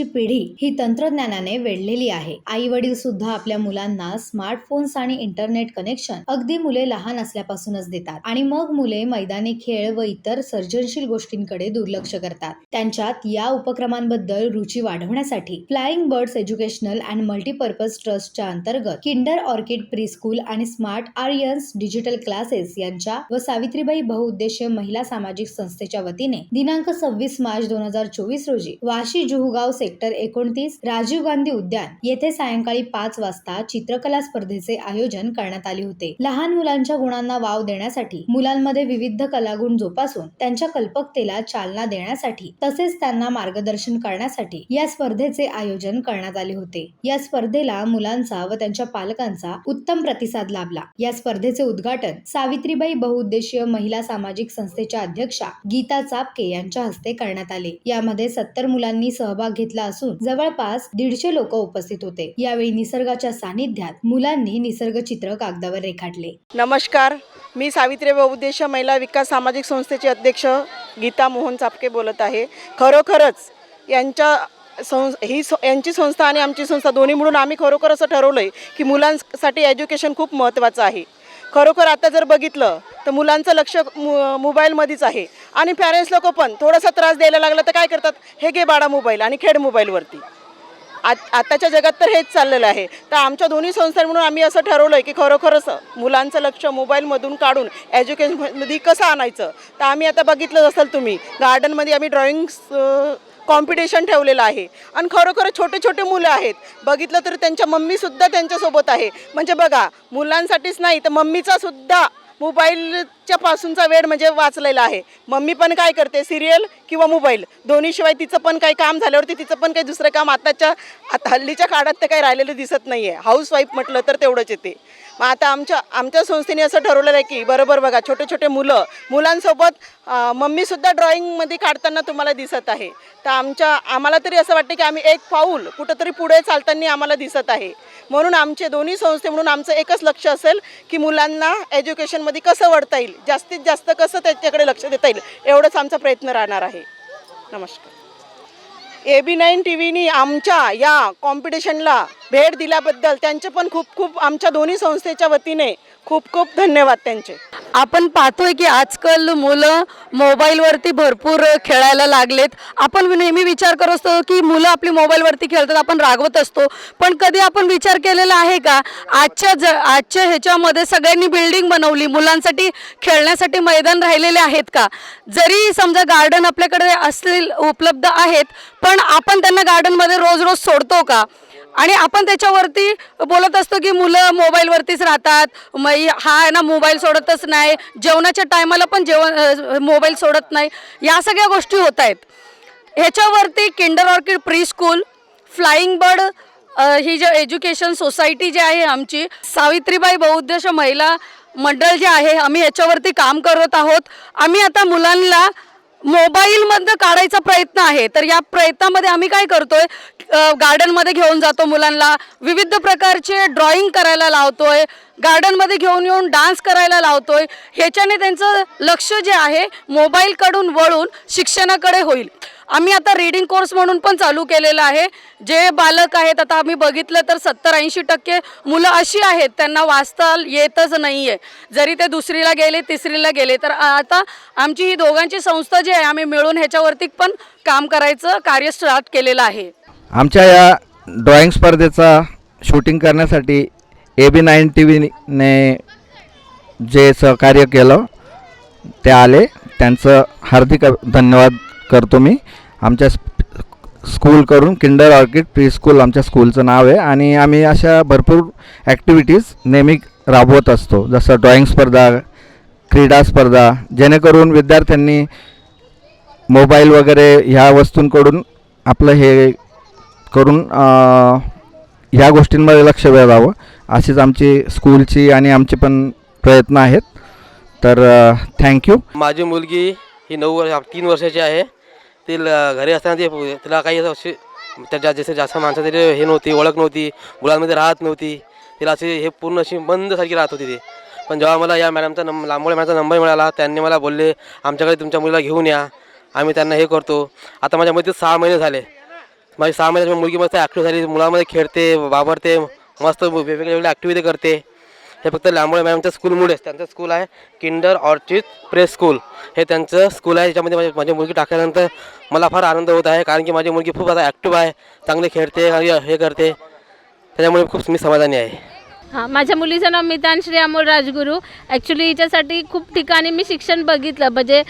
आजची पिढी ही तंत्रज्ञानाने वेढलेली आहे. आई वडील सुद्धा आपल्या मुलांना स्मार्टफोन्स आणि इंटरनेट कनेक्शन अगदी मुले लहान असल्यापासूनच देतात आणि मग मुले मैदानी खेळ व इतर सर्जनशील गोष्टींकडे दुर्लक्ष करतात. त्यांच्यात या उपक्रमांबद्दल रुची वाढवण्यासाठी Flying Birds Educational and Multipurpose ट्रस्टच्या अंतर्गत किंडर ऑर्किड प्री स्कूल आणि स्मार्ट आर्यन्स डिजिटल क्लासेस यांच्या व सावित्रीबाई बहुउद्देशीय महिला सामाजिक संस्थेच्या वतीने दिनांक सव्वीस मार्च दोन हजार चोवीस रोजी वाशी जुहगाव सेक्टर एकोणतीस राजीव गांधी उद्यान येथे सायंकाळी पाच वाजता चित्रकला स्पर्धेचे आयोजन करण्यात आले होते. लहान मुलांच्या गुणांना वाव देण्यासाठी मुलांमध्ये विविध कलागुण जोपासून त्यांच्या कल्पकतेला चालना देण्यासाठी तसेच त्यांना मार्गदर्शन करण्यासाठी या स्पर्धेचे आयोजन करण्यात आले होते. या स्पर्धेला मुलांचा व त्यांच्या पालकांचा उत्तम प्रतिसाद लाभला. या स्पर्धेचे उद्घाटन सावित्रीबाई बहुउद्देशीय महिला सामाजिक संस्थेच्या अध्यक्षा गीता चापके यांच्या हस्ते करण्यात आले. यामध्ये सत्तर मुलांनी सहभाग घेतला असून जवळपास दीडशे लोक उपस्थित होते. यावेळी निसर्गाच्या सानिध्यात मुलांनी निसर्ग चित्र कागदावर रेखाटले. नमस्कार. मी सावित्री बहुउद्देश महिला विकास सामाजिक संस्थेचे अध्यक्ष गीता मोहन चापके बोलत आहे. खरोखरच यांच्या सं ही सं यांची संस्था आणि आमची संस्था दोन्ही मिळून आम्ही खरोखर असं ठरवलं आहे की मुलांसाठी एज्युकेशन खूप महत्त्वाचं आहे. खरोखर आता जर बघितलं तर मुलांचं लक्ष मु मोबाईलमध्येच आहे. आणि पॅरेंट्स लोक पण थोडासा त्रास द्यायला लागला तर काय करतात? हे घे बाळा मोबाईल आणि खेड मोबाईलवरती आत आताच्या जगात तर हेच चाललेलं आहे. तर आमच्या दोन्ही संस्था म्हणून आम्ही असं ठरवलं आहे की खरोखरच मुलांचं लक्ष मोबाईलमधून काढून एज्युकेशनमध्ये कसं आणायचं? तर आम्ही आता बघितलं असाल तुम्ही गार्डनमध्ये आम्ही ड्रॉइंग्स कॉम्पिटिशन ठेवलेलं आहे. आणि खरोखर छोटे छोटे मुलं आहेत. बघितलं तर त्यांच्या मम्मीसुद्धा त्यांच्यासोबत आहे. म्हणजे बघा मुलांसाठीच नाही तर मम्मीचासुद्धा मोबाईलच्या पासूनचा वेळ म्हणजे वाचलेला आहे. मम्मी पण काय करते सिरियल किंवा मोबाईल. दोन्हीशिवाय तिचं पण काही काम झाल्यावरती तिचं पण काही दुसरं काम आताच्या हल्लीच्या काळात ते काही राहिलेलं दिसत नाही आहे हाऊसवाईफ म्हटलं तर तेवढंच येते. मग आता आमच्या आमच्या संस्थेने असं ठरवलेलं आहे की बरोबर बघा छोटे छोटे मुलं मुलांसोबत मम्मीसुद्धा ड्रॉइंगमध्ये काढताना तुम्हाला दिसत आहे. तर आमच्या आम्हाला तरी असं वाटतं की आम्ही एक पाऊल कुठंतरी पुढे चालताना आम्हाला दिसत आहे. म्हणून आमचे दोन्ही संस्थे म्हणून आमचं एकच लक्ष असेल की मुलांना एज्युकेशनमध्ये कसं वळता येईल जास्तीत जास्त कसं त्याच्याकडे लक्ष देता येईल एवढंच आमचा प्रयत्न राहणार आहे. नमस्कार. ए बी नाईन टी व्हीनी आमच्या या कॉम्पिटिशनला भेट दिल्याबद्दल त्यांचे पण खूप खूप आमच्या दोन्ही संस्थेच्या वतीने खूप खूप धन्यवाद त्यांचे. आपण पाहतोय की आजकाल मुलं मोबाईलवरती भरपूर खेळायला लागलेत. आपण नेहमी विचार करत असतो की मुलं आपली मोबाईलवरती खेळतात आपण रागवत असतो. पण कधी आपण विचार केलेला आहे का? आजच्या ज आजच्या ह्याच्यामध्ये सगळ्यांनी बिल्डिंग बनवली मुलांसाठी खेळण्यासाठी मैदान राहिलेले आहेत का? जरी समजा गार्डन आपल्याकडे असतील उपलब्ध आहेत पण आपण त्यांना गार्डनमध्ये रोज रोज सोडतो का? आणि आपण त्याच्यावरती बोलत असतो की मुलं मोबाईलवरतीच राहतात. मग हा आहे ना मोबाईल सोडतच नाही. नाही जेवणाच्या टायमाला पण जेवण मोबाईल सोडत नाही. या सगळ्या गोष्टी होत आहेत. ह्याच्यावरती Kinder Orchid Pre School Flying Bird ही जे एज्युकेशन सोसायटी जी आहे आमची सावित्रीबाई बहुउद्देश महिला मंडळ जे आहे आम्ही ह्याच्यावरती काम करत आहोत. आम्ही आता मुलांना मोबाईलमधनं काढायचा प्रयत्न आहे. तर या प्रयत्नामध्ये आम्ही काय करतोय गार्डनमध्ये घेऊन जातो मुलांना विविध प्रकारचे ड्रॉइंग करायला लावतोय गार्डनमध्ये घेऊन येऊन डान्स करायला लावतोय. ह्याच्याने त्यांचं लक्ष जे आहे मोबाईलकडून वळून शिक्षणाकडे होईल. आम्ही आता रीडिंग कोर्स म्हणून पण चालू केलेलं आहे. जे बालक आहेत आता आम्ही बघितलं तर सत्तर ऐंशी टक्के मुलं अशी आहेत त्यांना वाचता येतच नाही आहे जरी ते दुसरीला गेले तिसरीला गेले तर आता आमची ही दोघांची संस्था जी आहे आम्ही मिळून ह्याच्यावरती पण काम करायचं कार्य स्टार्ट केलेलं आहे. आमच्या या ड्रॉइंग स्पर्धेचा शूटिंग करण्यासाठी ए बी नाईन टी व्हीने जे सहकार्य केलं ते आले. त्यांचं हार्दिक धन्यवाद करतो मी. आमच्या स्कूलकडून किंडर ऑर्किड प्री स्कूल आमच्या स्कूलचं नाव आहे. आणि आम्ही अशा भरपूर ॲक्टिव्हिटीज नेहमी राबवत असतो. जसं ड्रॉईंग स्पर्धा क्रीडा स्पर्धा जेणेकरून विद्यार्थ्यांनी मोबाईल वगैरे ह्या वस्तूंकडून आपलं हे करून ह्या गोष्टींमध्ये लक्ष वेळावं अशीच आमची स्कूलची आणि आमचे पण प्रयत्न आहेत. तर थँक्यू. माझी मुलगी ही नऊ वर्ष तीन वर्षाची आहे. ती ल- घरी असताना ते तिला काही असं अशी त्याच्या जसे जास्त माणसं तरी हे नव्हती ओळख नव्हती मुलांमध्ये राहत नव्हती. तिला अशी हे पूर्ण अशी बंदसारखी राहत होती ते. पण जेव्हा मला या मॅडमचा नंब लांबोळे मॅडमचा नंबर मिळाला त्यांनी मला बोलले आमच्याकडे तुमच्या मुलीला घेऊन या आम्ही त्यांना हे करतो. आता माझ्या मध्ये सहा महिने झाले. माझी सहा महिन्याची मुलगी मस्त ॲक्टिव्ह झाली मुलामध्ये खेळते वावरते मस्त वेगवेगळ्या वेगळ्या ॲक्टिव्हिटी करते. हे फक्त लांबोळे मॅमच्या स्कूलमुळेच. त्यांचं स्कूल आहे किंडर ऑर्चिड प्रेस स्कूल. हे त्यांचं स्कूल आहे. याच्यामध्ये माझी माझी मुलगी टाकल्यानंतर मला फार आनंद होत आहे कारण की माझी मुलगी खूप आता ॲक्टिव्ह आहे चांगले खेळते हे करते. त्याच्यामुळे खूप मी समाधानी आहे. हां माझ्या मुलीचं नाव मितांश्री अमोल राजगुरू. ॲक्च्युली हिच्यासाठी खूप ठिकाणी मी शिक्षण बघितलं. म्हणजे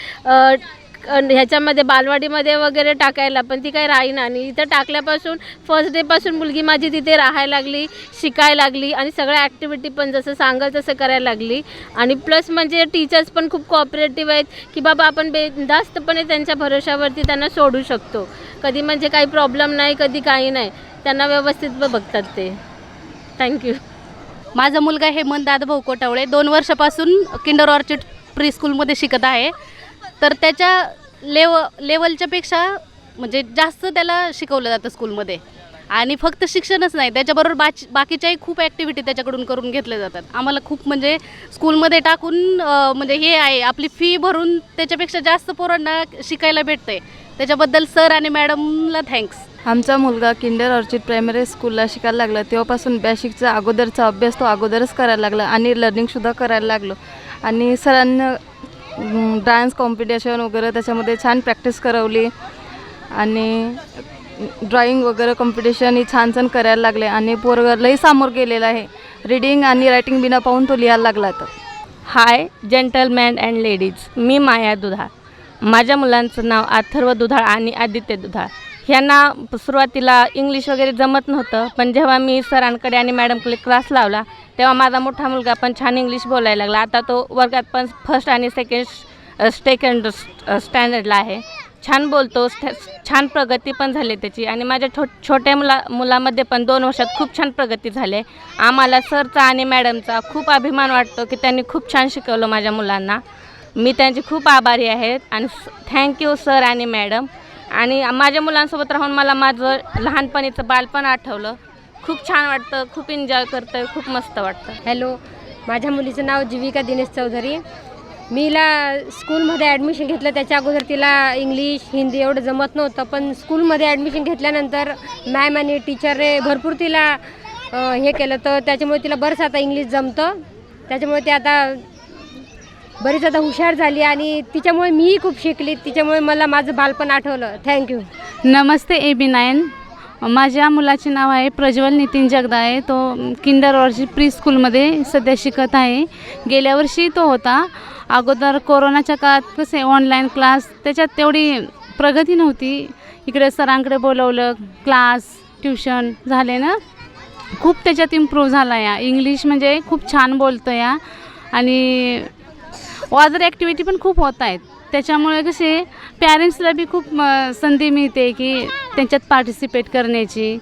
ह्याच्यामध्ये बालवाडीमध्ये वगैरे टाकायला पण ती काही राही आणि इथं टाकल्यापासून फर्स्ट डेपासून मुलगी माझी तिथे राहायला लागली शिकायला लागली आणि सगळ्या ॲक्टिव्हिटी पण जसं सांगाल तसं करायला लागली. आणि प्लस म्हणजे टीचर्स पण खूप कॉपरेटिव्ह आहेत की बाबा आपण बेदास्तपणे त्यांच्या भरोशावरती त्यांना सोडू शकतो. कधी म्हणजे काही प्रॉब्लेम नाही कधी काही नाही. त्यांना व्यवस्थित बघतात ते. थँक्यू माझा मुलगा हेमंत दादाभाऊ कोटावळे दोन वर्षापासून किंडर ऑर्चिड प्री स्कूलमध्ये शिकत आहे. तर त्याच्या लेव लेवलच्यापेक्षा म्हणजे जास्त त्याला शिकवलं जातं स्कूलमध्ये. आणि फक्त शिक्षणच नाही त्याच्याबरोबर बाच बाकीच्याही खूप ॲक्टिव्हिटी त्याच्याकडून करून घेतल्या जातात. आम्हाला खूप म्हणजे स्कूलमध्ये टाकून म्हणजे हे आहे आपली फी भरून त्याच्यापेक्षा जास्त पोरांना शिकायला भेटते त्याच्याबद्दल सर आणि मॅडमला थँक्स आमचा मुलगा किंडर ऑर्चिड प्रायमरी स्कूलला शिकायला लागला. तेव्हापासून बॅशिकचा अगोदरचा अभ्यास तो अगोदरच करायला लागला आणि लर्निंगसुद्धा करायला लागलो. आणि सरांना डान्स कॉम्पिटिशन वगैरे त्याच्यामध्ये छान प्रॅक्टिस करवली. आणि ड्रॉइंग वगैरे कॉम्पिटिशन ही छान छान करायला लागले. आणि पोरगरलाही लई सामोर गेलेला आहे. रीडिंग आणि रायटिंग बिना पाहून तो लिहायला लागला तर हाय जेंटलमॅन अँड लेडीज मी माया दुधाळ. माझ्या मुलांचं नाव अथर्व दुधाळ आणि आदित्य दुधाळ. ह्यांना सुरुवातीला इंग्लिश वगैरे जमत नव्हतं पण जेव्हा मी सरांकडे आणि मॅडमकडे क्लास लावला तेव्हा माझा मोठा मुलगा पण छान इंग्लिश बोलायला लागला. आता तो वर्गात पण फर्स्ट आणि सेकंड सेकंड स्टँडर्डला आहे. छान बोलतो छान प्रगती पण झाली त्याची. आणि माझ्या छो छोट्या मुला मुलामध्ये पण दोन वर्षात खूप छान प्रगती झाली. आहे आम्हाला सरचा आणि मॅडमचा खूप अभिमान वाटतो की त्यांनी खूप छान शिकवलं माझ्या मुलांना. मी त्यांचे खूप आभारी आहेत आणि थँक्यू सर आणि मॅडम आणि माझ्या मुलांसोबत राहून मला माझं लहानपणीचं बालपण आठवलं. खूप छान वाटतं खूप एन्जॉय करतं खूप मस्त वाटतं. हॅलो माझ्या मुलीचं नाव जीविका दिनेश चौधरी. मी हिला स्कूलमध्ये ॲडमिशन घेतलं त्याच्या अगोदर तिला इंग्लिश हिंदी एवढं जमत नव्हतं पण स्कूलमध्ये ॲडमिशन घेतल्यानंतर मॅम आणि टीचरने भरपूर तिला हे केलं. तर त्याच्यामुळे तिला बरंच आता इंग्लिश जमतं. त्याच्यामुळे ते आता बरीच आता हुशार झाली आणि तिच्यामुळे मीही खूप शिकली. तिच्यामुळे मला माझं बालपण आठवलं. थँक्यू नमस्ते ए बी नाईन. माझ्या मुलाचे नाव आहे प्रज्वल नितीन जगदाळे. तो किंडर ऑर्जी प्री स्कूलमध्ये सध्या शिकत आहे. गेल्या वर्षी तो होता. अगोदर कोरोनाच्या काळात कसे ऑनलाईन क्लास त्याच्यात तेवढी प्रगती नव्हती. इकडे सरांकडे बोलवलं क्लास ट्युशन झाले ना. खूप त्याच्यात इम्प्रूव्ह झाला या. इंग्लिश म्हणजे खूप छान बोलतो या. आणि अदर ॲक्टिव्हिटी पण खूप होत आहेत. त्याच्यामुळे कसे पॅरेंट्सला बी खूप संधी मिळते की त्यांच्यात पार्टिसिपेट करण्याची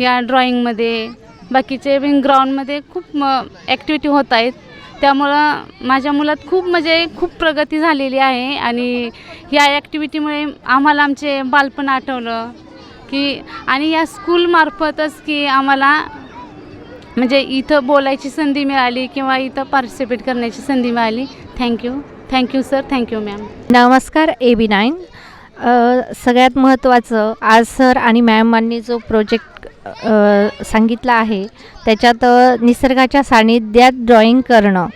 या ड्रॉईंगमध्ये बाकीचे बिन ग्राउंडमध्ये खूप ॲक्टिव्हिटी होत आहेत. त्यामुळं माझ्या मुलात खूप म्हणजे खूप प्रगती झालेली आहे आणि या ॲक्टिव्हिटीमुळे आम्हाला आमचे बालपण आठवलं की आणि या स्कूलमार्फतच की आम्हाला म्हणजे इथं बोलायची संधी मिळाली किंवा इथं पार्टिसिपेट करण्याची संधी मिळाली. Thank you thank you sir thank you ma'am नमस्कार ए बी नाईन सगळ्यात महत्त्वाचं आज सर आणि मॅमांनी जो प्रोजेक्ट सांगितला आहे त्याच्यात निसर्गाच्या सानिध्यात ड्रॉईंग करणं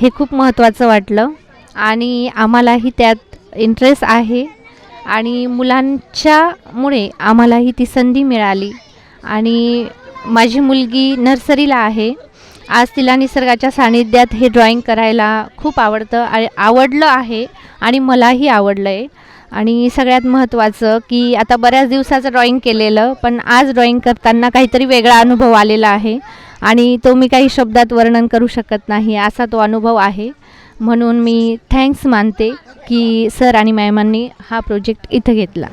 हे खूप महत्त्वाचं वाटलं. आणि आम्हालाही त्यात इंटरेस्ट आहे. आणि मुलांच्यामुळे आम्हालाही ती संधी मिळाली. आणि माझी मुलगी नर्सरीला आहे. आज तिला निसर्गाच्या सानिध्यात हे ड्रॉईंग करायला खूप आवडतं आवडलं आहे आणि मलाही आवडलं आहे आणि सगळ्यात महत्त्वाचं की आता बऱ्याच दिवसाचं ड्रॉईंग केलेलं पण आज ड्रॉईंग करताना काहीतरी वेगळा अनुभव आलेला आहे आणि तो मी काही शब्दात वर्णन करू शकत नाही असा तो अनुभव आहे. म्हणून मी थँक्स मानते की सर आणि मॅमांनी हा प्रोजेक्ट इथं घेतला.